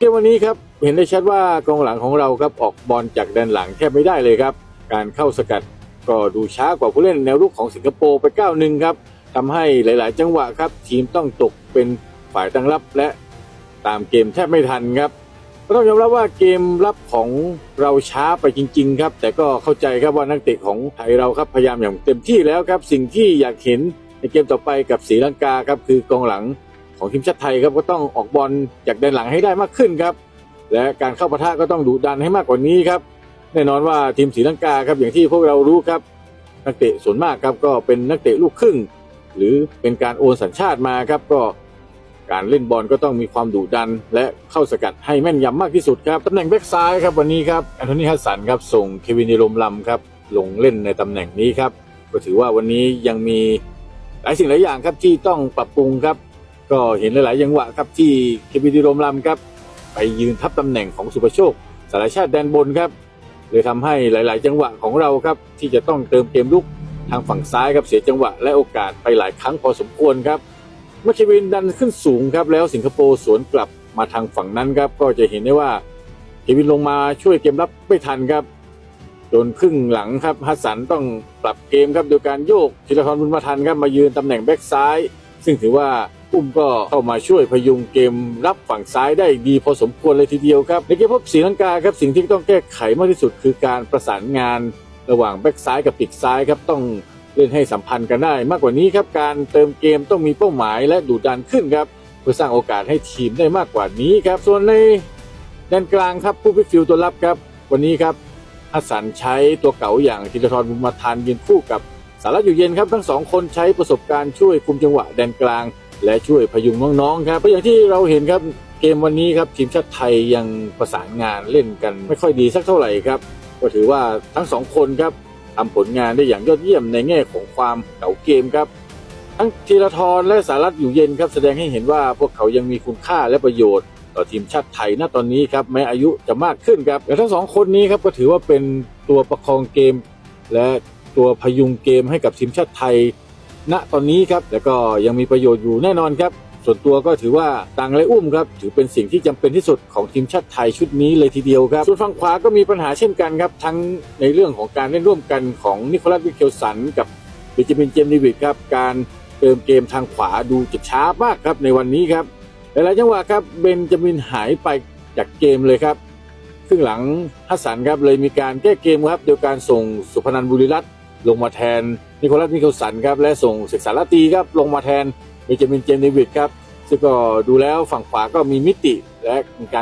เกมวันนี้ครับเห็นได้ชัดว่ากองหลังของเราครับออกบอลจากแดนหลังแทบไม่ได้เลยครับ การเข้าสกัดก็ดูช้ากว่าผู้เล่นแนวรุกของสิงคโปร์ไปก้าวหนึ่งครับทำให้หลาย ๆ จังหวะครับ ทีมต้องตกเป็นฝ่ายตั้งรับและตามเกมแทบไม่ทันครับต้องยอมรับว่าเกมรับของเราช้าไปจริง ๆ ครับ แต่ก็เข้าใจครับว่านักเตะของไทยเราครับพยายามอย่างเต็มที่แล้วครับ สิ่งที่อยากเห็นในเกมต่อไปกับศรีลังกาครับคือกองหลัง ของทีมชาติไทยครับก็ต้องออกบอลจากแดนหลังให้ได้มากขึ้นครับ และการเข้าปะทะก็ต้องดุดันให้มากกว่านี้ครับ แน่นอนว่าทีมศรีลังกาครับอย่างที่พวกเรารู้ครับ นักเตะส่วนมากครับก็เป็นนักเตะลูกครึ่ง หรือเป็นการโอนสัญชาติมาครับก็การเล่นบอลก็ต้องมีความดุดัน และเข้าสกัดให้แม่นยำมากที่สุดครับตำแหน่งแบ็กซ้ายครับวันนี้ครับแอนโทนีฮัสสันครับส่งเควินเดโรมลัมครับลงเล่นในตำแหน่งนี้ครับก็ถือว่าวันนี้ยังมีหลายสิ่งหลายอย่างครับที่ต้องปรับปรุงครับ ก็เห็นหลาย ๆ จังหวะครับที่เควินดิโรมลัมครับไปยืนทับตำแหน่งของสุภโชค สารชาติแดนบนครับเลยทำให้หลาย ๆ จังหวะของเราครับที่จะต้องเติมเกมลุกทางฝั่งซ้ายครับเสียจังหวะและโอกาสไปหลายครั้งพอสมควรครับเมื่อเควินดันขึ้นสูงครับแล้วสิงคโปร์สวนกลับมาทางฝั่งนั้นครับก็จะเห็นได้ว่าเควินลงมาช่วยเกมรับไม่ทันครับจนครึ่งหลังครับฮัสสันต้องปรับเกมครับโดยการโยกธีรทรบุญมาทันครับมายืนตำแหน่งแบ็กซ้าย ซึ่งถือว่า อุ้มก็เข้ามาช่วยพยุงเกมรับฝั่งซ้ายได้ดีพอสมควรเลยทีเดียวครับ ในเกมพบศรีลังกาครับสิ่งที่ต้องแก้ไขมากที่สุดคือการประสานงานระหว่างแบ็กซ้ายกับปีกซ้ายครับต้องเล่นให้สัมพันธ์กันได้ มากกว่านี้ครับการเติมเกมต้องมีเป้าหมายและดุดันขึ้นครับเพื่อสร้างโอกาสให้ทีมได้มากกว่านี้ครับส่วนในแดนกลางครับผู้พิฟิวตัวรับครับ วันนี้ครับฮัสสันใช้ตัวเก๋าอย่างธีรทรบุญมาทานยืนคู่กับสาระอยู่เย็นครับทั้งสองคนใช้ประสบการณ์ช่วยคุมจังหวะแดนกลาง และช่วยพยุงน้องๆครับเพราะอย่างที่เราเห็นครับเกมวันนี้ครับทีมชาติไทยยังประสานงานเล่นกันไม่ค่อยดีสักเท่าไหร่ครับ ก็ถือว่าทั้งสองคนครับทำผลงานได้อย่างยอดเยี่ยมในแง่ของความเก่าเกมครับ ทั้งธีรทรและสารัตอยู่เย็นครับ แสดงให้เห็นว่าพวกเขายังมีคุณค่าและประโยชน์ต่อทีมชาติไทยณตอนนี้ครับแม้อายุจะมากขึ้นครับแต่ทั้งสองคนนี้ครับก็ถือว่าเป็นตัวประคองเกม และตัวพยุงเกมให้กับทีมชาติไทย ณตอนนี้ครับแล้วก็ยังมีประโยชน์อยู่แน่นอนครับ ส่วนตัวก็ถือว่าตังและอุ้มครับถือเป็นสิ่งที่จำเป็นที่สุดของทีมชาติไทยชุดนี้เลยทีเดียวครับ ส่วนฝั่งขวาก็มีปัญหาเช่นกันครับ ทั้งในเรื่องของการเล่นร่วมกันของนิโคลัสวิเคลสันกับเบนจามินเจมส์เดวิดครับการเติมเกมทางขวาดูจะช้ามากครับในวันนี้ครับหลายจังหวะครับเบนจามินหายไปจากเกมเลยครับครึ่งหลังฮัสสันครับเลยมีการแก้เกมครับโดยการส่งสุพนันบุรีรัตน์ ลงมาแทนนิโคลัสมิเคลสันครับและส่งศึกษาลาตีครับลงมาแทนเบนจามินเจมส์เดวิดครับซึ่งก็ดูแล้วฝั่งขวาก็มีมิติและมีการ